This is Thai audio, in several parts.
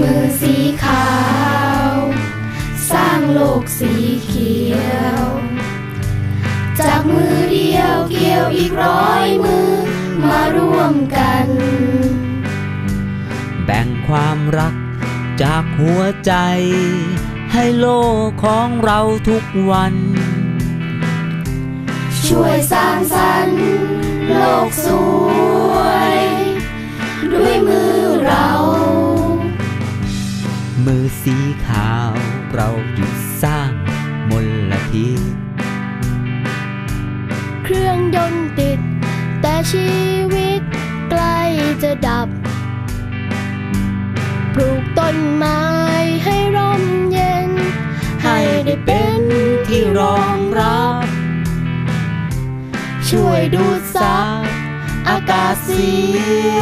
มือสีขาว สร้างโลกสีเขียว จากมือเดียวเกี่ยวอีกร้อยมือมาร่วมกัน แบ่งความรักจากหัวใจ ให้โลกของเราทุกวัน ช่วยสร้างสรรค์โลกสวย สีขาว เราหยุดสร้างมลพิษเครื่องยนต์ติด แต่ชีวิตใกล้จะดับ ปลูกต้นไม้ให้ร่มเย็น ให้ได้เป็นที่รองรับ ช่วยดูดซับอากาศเสีย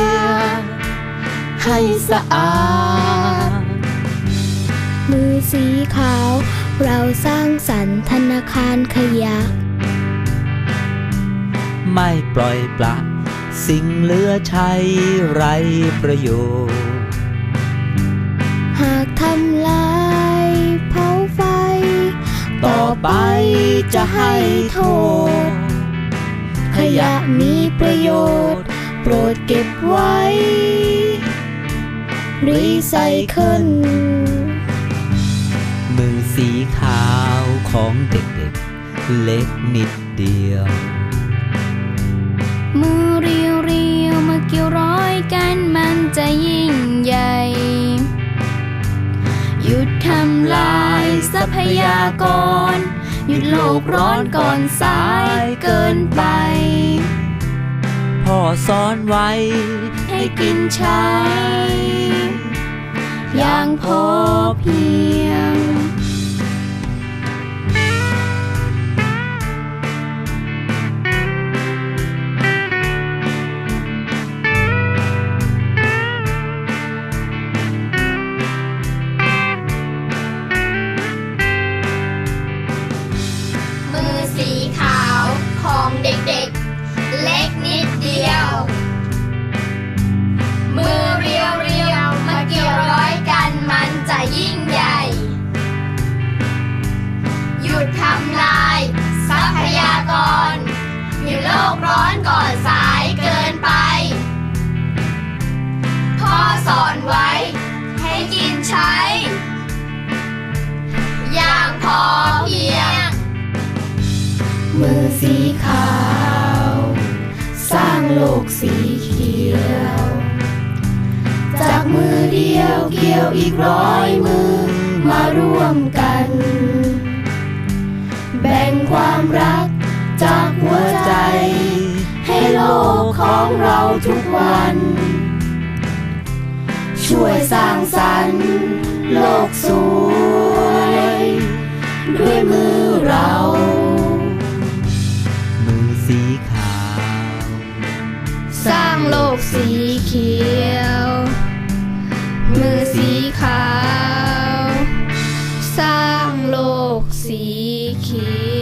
ให้สะอาด สีขาว เราสร้างสรรค์ธนาคารขยะ ไม่ปล่อยปละ สิ่งเหลือใช้ไรประโยชน์ หากทำลายเผาไฟ ต่อไปจะให้โทษ ขยะมีประโยชน์ โปรดเก็บไว้รีไซเคิลมือ สีขาวของเด็กๆ เล็กนิดเดียว มือเรียวเรียวมาเกี่ยวร้อยกันมันจะยิ่งใหญ่ หยุดทำลายทรัพยากร หยุดโลกร้อนก่อนสายเกินไป พ่อสอนไว้ ให้กินใช้อย่างพอเพียง ร้อนก่อนสายเกินไป พ่อสอนไว้ ให้กินใช้ อย่างพอเพียง มือสีขาว สร้างโลกสีเขียว จากมือเดียวเกี่ยวอีกร้อยมือมาร่วมกัน แบ่งความรักจากหัวใจ ของเราทุกวัน ช่วยสร้างสรรค์โลกสวย ด้วยมือเรา มือสีขาว สร้างโลกสีเขียว มือสีขาว สร้างโลกสีเขียว